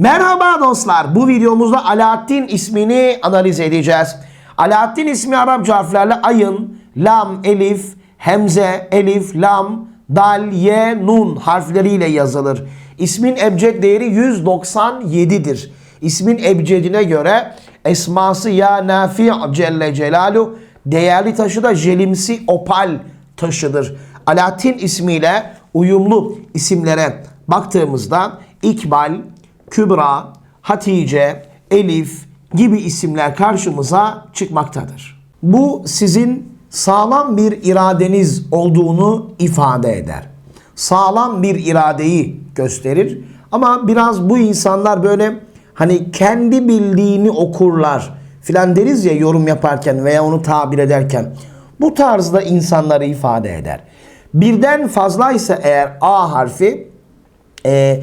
Merhaba dostlar. Bu videomuzda Alaaddin ismini analiz edeceğiz. Alaaddin ismi Arapça harflerle ayın, lam, elif, hemze, elif, lam, dal, ye, nun harfleriyle yazılır. İsmin ebced değeri 197'dir. İsmin ebcedine göre esması ya nafi celle celalu değerli taşı da jelimsi opal taşıdır. Alaaddin ismiyle uyumlu isimlere baktığımızda İkbal, Kübra, Hatice, Elif gibi isimler karşımıza çıkmaktadır. Bu sizin sağlam bir iradeniz olduğunu ifade eder. Sağlam bir iradeyi gösterir. Ama biraz bu insanlar böyle hani kendi bildiğini okurlar filan deriz ya yorum yaparken veya onu tabir ederken. Bu tarzda insanları ifade eder. Birden fazlaysa eğer A harfi e,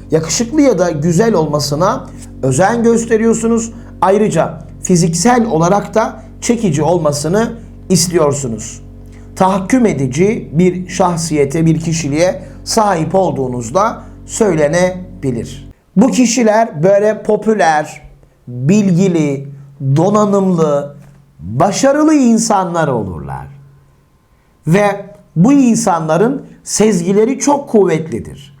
yakışıklı ya da güzel olmasına özen gösteriyorsunuz. Ayrıca fiziksel olarak da çekici olmasını istiyorsunuz. Tahakküm edici bir şahsiyete, bir kişiliğe sahip olduğunuzda söylenebilir. Bu kişiler böyle popüler, bilgili, donanımlı, başarılı insanlar olurlar. Ve bu insanların sezgileri çok kuvvetlidir.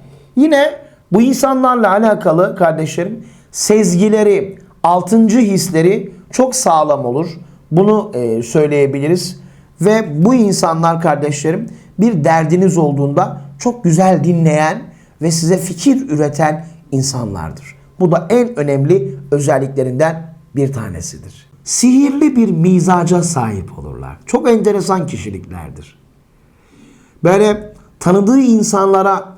Yine bu insanlarla alakalı kardeşlerim sezgileri, altıncı hisleri çok sağlam olur. Bunu e, söyleyebiliriz. Ve bu insanlar kardeşlerim bir derdiniz olduğunda çok güzel dinleyen ve size fikir üreten insanlardır. Bu da en önemli özelliklerinden bir tanesidir. Sihirli bir mizaca sahip olurlar. Çok enteresan kişiliklerdir. Böyle tanıdığı insanlara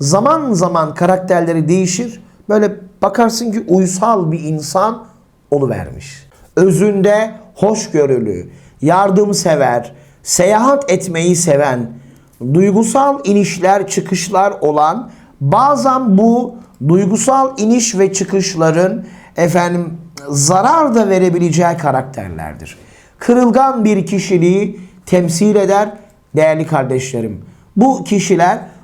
Zaman zaman karakterleri değişir. Böyle bakarsın ki uysal bir insan oluvermiş. Özünde hoşgörülü, yardımsever, seyahat etmeyi seven, duygusal inişler çıkışlar olan bazen bu duygusal iniş ve çıkışların efendim zarar da verebileceği karakterlerdir. Kırılgan bir kişiliği temsil eder değerli kardeşlerim. Bu kişiler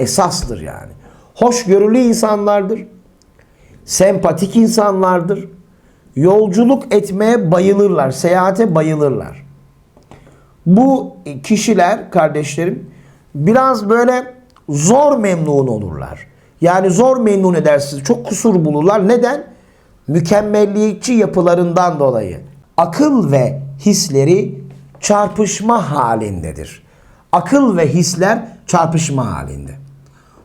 Esastır yani. Hoşgörülü insanlardır. Sempatik insanlardır. Yolculuk etmeye bayılırlar. Seyahate bayılırlar. Bu kişiler kardeşlerim biraz böyle zor memnun olurlar. Yani zor memnun edersiniz. Çok kusur bulurlar. Neden? Mükemmelliyetçi yapılarından dolayı. Akıl ve hisleri çarpışma halindedir. Akıl ve hisler çarpışma halinde.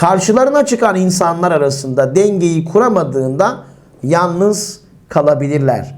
Karşılarına çıkan insanlar arasında dengeyi kuramadığında yalnız kalabilirler.